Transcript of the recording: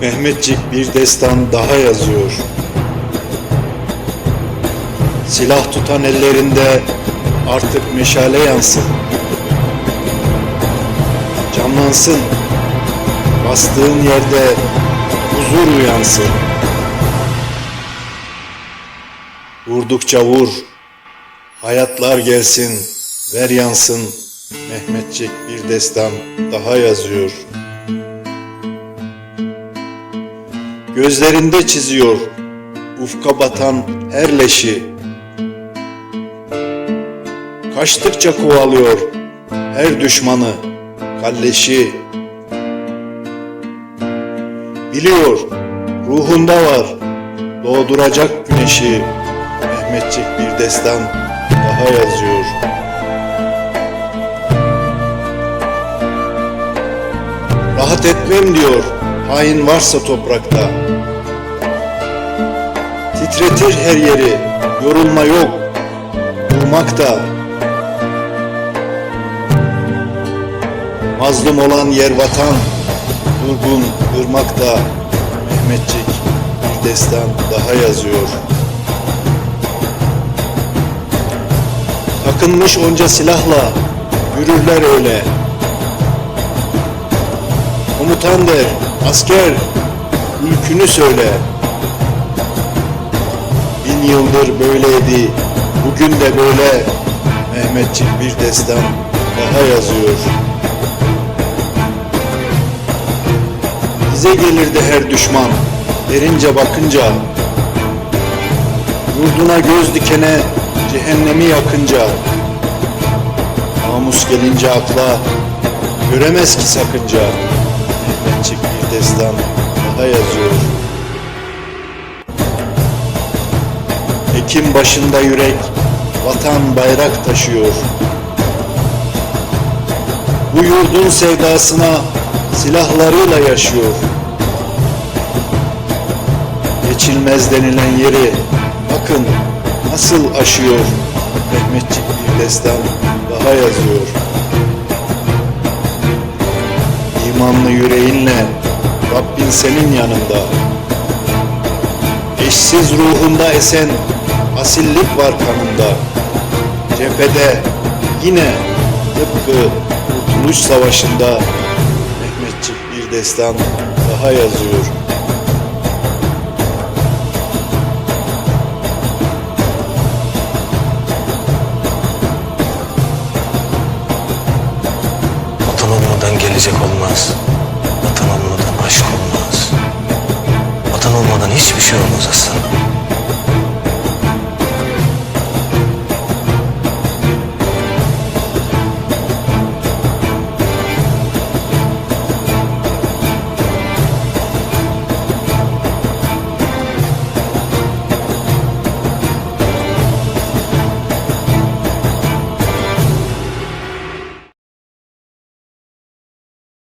Mehmetçik bir destan daha yazıyor. Silah tutan ellerinde artık meşale yansın. Canlansın. Bastığın yerde huzur uyansın. Vurdukça vur. Hayatlar gelsin, ver yansın. Mehmetçik bir destan daha yazıyor. Gözlerinde çiziyor ufka batan her leşi. Kaçtıkça kovalıyor her düşmanı, kalleşi. Biliyor ruhunda var doğduracak güneşi. Mehmetçik bir destan daha yazıyor. Rahat etmem diyor hain varsa toprakta. Titretir her yeri, yorulma yok, durmak da. Mazlum olan yer vatan, durgun ırmak da. Mehmetçik bir destan daha yazıyor. Takınmış onca silahla, yürürler öyle. Komutan der, asker, ülkünü söyle. Bin yıldır böyleydi, bugün de böyle. Mehmetçik bir destan daha yazıyor. Bize gelirdi her düşman, derince bakınca. Yurduna göz dikene, cehennemi yakınca. Namus gelince akla, göremez ki sakınca. Destan daha yazıyor. Ekim başında yürek, vatan bayrak taşıyor. Bu yurdun sevdasına silahlarıyla yaşıyor. Geçilmez denilen yeri bakın nasıl aşıyor. Mehmetçik bir destan daha yazıyor. İmanlı yüreğinle Rabbin senin yanında. Eşsiz ruhunda esen asillik var kanında. Cephede yine tıpkı Kurtuluş Savaşı'nda Mehmetçik bir destan daha yazıyor. Vatan olmadan gelecek olmaz. Aşk olmaz. Vatan olmadan hiçbir şey olmaz aslanım.